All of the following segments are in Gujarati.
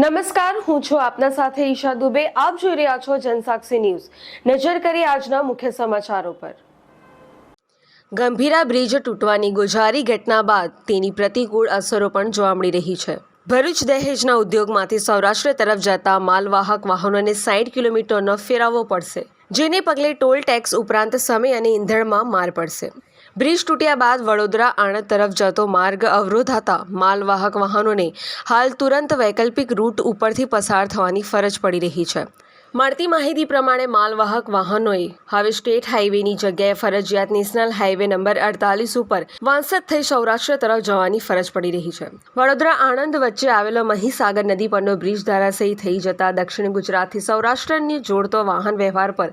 નમસ્કાર, હું છું આપના સાથે ઈશા દુબે. આપ જોઈ રહ્યા છો જનસાક્ષી ન્યૂઝ. નજર કરી આજના મુખ્ય સમાચારો પર. ગંભીરા બ્રિજ તૂટવાની ગુજારી ઘટના બાદ તેની પ્રતિકૂળ અસરો પણ જોવા મળી રહી છે. ભરૂચ દહેજના ઉદ્યોગમાંથી સૌરાષ્ટ્ર તરફ જતા માલવાહક વાહનોને સાઠ કિલોમીટરનો ફેરવવો પડશે, જેને પગલે ટોલ ટેક્સ ઉપરાંત સમય અને ઈંધણમાં માર પડશે. બ્રિજ તૂટ્યા બાદ વડોદરા આણંદ તરફ જતો માર્ગ અવરોધાતા માલવાહક વાહનોને હાલ તુરંત વૈકલ્પિક રૂટ ઉપરથી પસાર થવાની ફરજ પડી રહી છે. મળતી માહિતી પ્રમાણે માલવાહક વાહનોએ હવે સ્ટેટ હાઈવેની જગ્યાએ ફરજિયાત નેશનલ હાઈવે નંબર અડતાલીસ ઉપર વાંસદ થઈ સૌરાષ્ટ્ર તરફ જવાની ફરજ પડી રહી છે. વડોદરા આણંદ વચ્ચે આવેલો મહીસાગર નદી પરનો બ્રિજ ધારાશયી થઈ જતા દક્ષિણ ગુજરાતથી સૌરાષ્ટ્રને જોડતો વાહન વ્યવહાર પર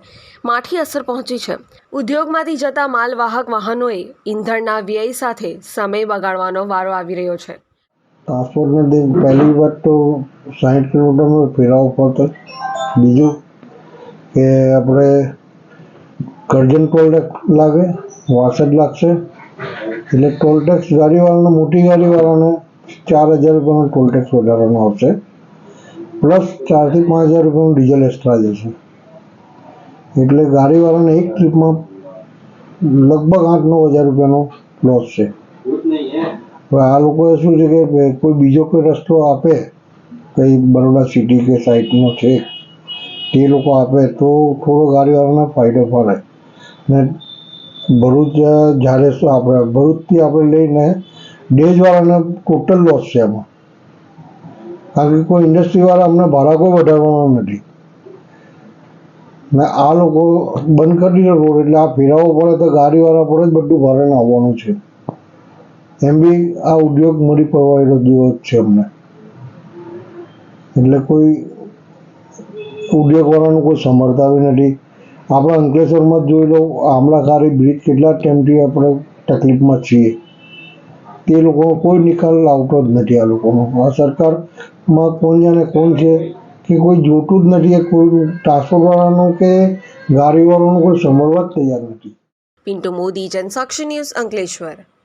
માઠી અસર પહોંચી છે. ઉદ્યોગમાંથી જતા માલવાહક વાહનોએ ઈંધણના વ્યય સાથે સમય બગાડવાનો વારો આવી રહ્યો છે. ટ્રાન્સપોર્ટને પહેલી વાત તો સાઠ કિલોમીટરનો ફેરવવો પડતો બીજું કે આપણે કરજણ ટોલ લાગે વાસઠ લાગશે. એટલે ટોલ ટેક્સ ગાડીવાળાને, મોટી ગાડીવાળાને ચાર હજાર રૂપિયાનો ટોલ ટેક્સ વધારવાનો આવશે. પ્લસ ચારથી પાંચ હજાર રૂપિયાનું ડીઝલ એક્સ્ટ્રા જશે એટલે ગાડીવાળાને એક ટ્રીપમાં લગભગ આઠ નવ હજાર રૂપિયાનો લોસ છે. હવે આ લોકોએ શું છે કે કોઈ બીજો કોઈ રસ્તો આપે, કંઈ બરોડા સિટી કે સાઈડનો છે. તે લોકો આપે તો થોડો ગાડીવાળાને ફાયદો પડે. ને ભરૂચ જ્યારે શું આપણે ભરૂચથી આપણે લઈને ડેજવાળાને ટોટલ લોસ છે એમાં. કારણ કે કોઈ ઇન્ડસ્ટ્રીવાળા અમને ભાડા કોઈ વધારવાના નથી. ને આ લોકો બંધ કરી દીધો રોડ, એટલે આ ફેરવવો પડે તો ગાડીવાળા પર જ બધું ભરણ આવવાનું છે. એમ બી આ ઉદ્યોગ મળી પડવાયેલો દિવસ છે અમને. એટલે કોઈ ઉદ્યોગવાળાનું કોઈ સમજતા બી નથી. આપણે અંકલેશ્વરમાં જોઈ લો, આમળાખારી બ્રિજ કેટલા ટાઈમથી આપણે તકલીફમાં છીએ. તે લોકોનો કોઈ નિકાલ આવતો જ નથી આ લોકોનો. આ સરકારમાં કોણ જાણે કોણ છે કે કોઈ જોતું જ નથી, કોઈ ટ્રાન્સપોર્ટવાળાનું કે ગાડીવાળાનું કોઈ સમજવા જ તૈયાર નથી. પિન્ટુ મોદી, જનસાક્ષી ન્યૂઝ અંકલેશ્વર.